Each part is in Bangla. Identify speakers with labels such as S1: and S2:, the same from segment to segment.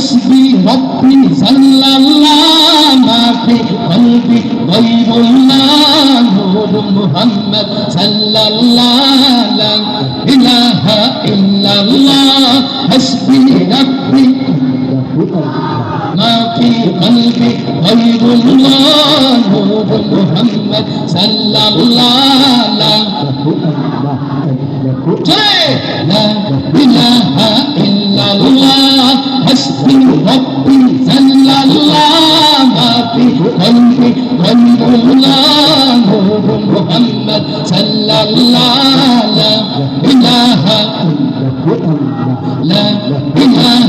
S1: حسبي ربي صلى الله ما في قلبي غير الله نور محمد صلى الله لا إله إلا الله حسبي ربي ما في قلبي غير الله نور محمد صلى الله لا لا إله إلا لا إله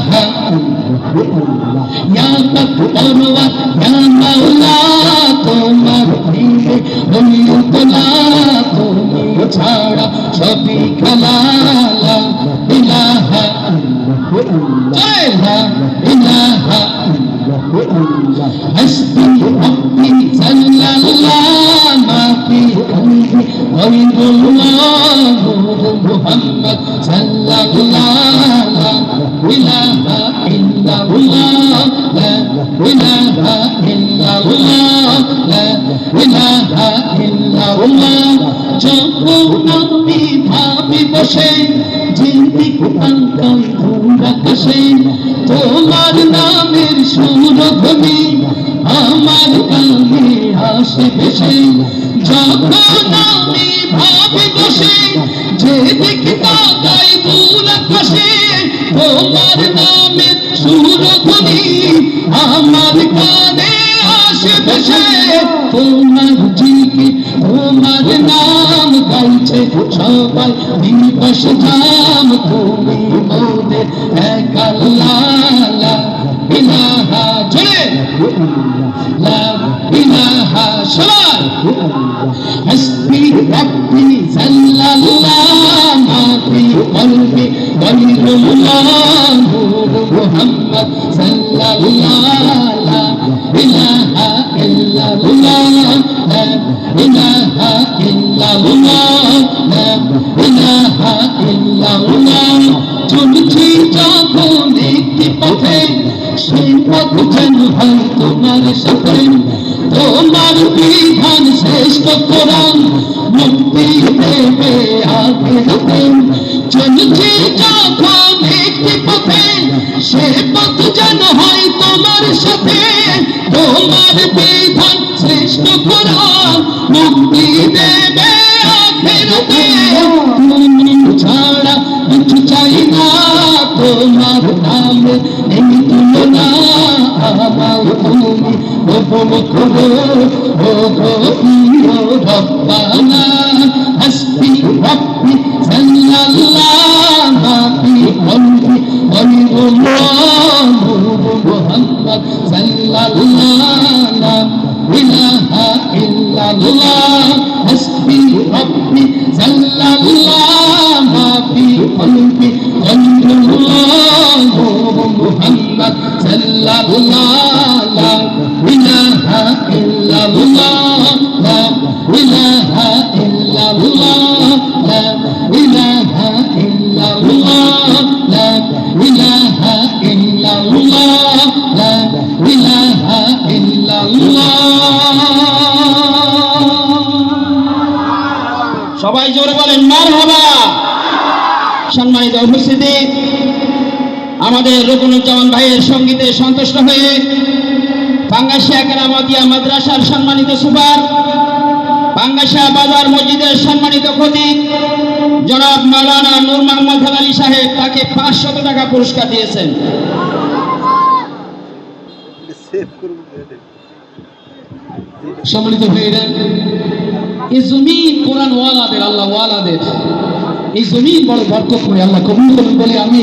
S1: يا مكبر يا مولا তোমার দিলে হইতলা তুমি ছাড়া সবই খেলা লা ইলাহা লা ইলাহা حسبي ربي صلى الله ما في قلبي غير الله نور محمد صلى الله إله إلا الله لا إله إلا الله যখন আমি ভাবি বসে জিন্দিক পাঙ্কাই দূর আকাশে তোমার নামের সুরধ্বনি আমার কানে আসে ভেসে যখন আমার কাঁদে আশেপাশে। তোমার জিকে, তোমার নাম গাইছে সবাই। দিবস জাম তুমি মোদের এক আল্লাহ ইলাহা জুড়ে সবাই। হস্তি রব্বি চলছি যখন একটি পথে সেই পথ যেন হয় তোমার সাথে তোমার বিধান শ্রেষ্ঠ কোরআন মুক্তি দেবে আগে তোমার বিধান শ্রেষ্ঠ কোরআন মুক্তি দেবে আখেরাতে তুমি ছাড়া কিছু চাই না, তোমার নামে নেই তুলনা আমার তুমি গোপন করো ও গো প্রিয় রব্বানা হাসবি রব্বি সাল্লাল্লাহ মাফি কলবি গয়রুল্লাহ নূর মুহাম্মদ সাল্লাল্লাহ লা ইলাহা ইল্লাল্লাহ লা ইলাহা ইল্লাল্লাহ লা ইলাহা ইল্লাল্লাহ লা ইলাহা ইল্লাল্লাহ লা ইলাহা ইল্লাল্লাহ
S2: সবাই জোরে বলেন মার হবা সম্মানিত উপস্থিতি আমাদের রকুনুজ্জামান ভাইয়ের সঙ্গীতে সন্তুষ্ট হয়ে পাঙ্গাসিয়া কেরামতিয়া মাদ্রাসার সম্মানিত সুপার পাঙ্গাসিয়া বাজার মসজিদের সম্মানিত খতিব জনাব মালানা নূর মোহাম্মদ আলী সাহেব তাকে পাঁচশত টাকা পুরস্কার দিয়েছেন।
S1: সম্মানিত ভাইরা এই জমিন কোরআন ওয়ালাদের আল্লাহ ওয়ালাদের এই জমিন বড় বরকতময়, আল্লাহ কবুল করুন বলে আমি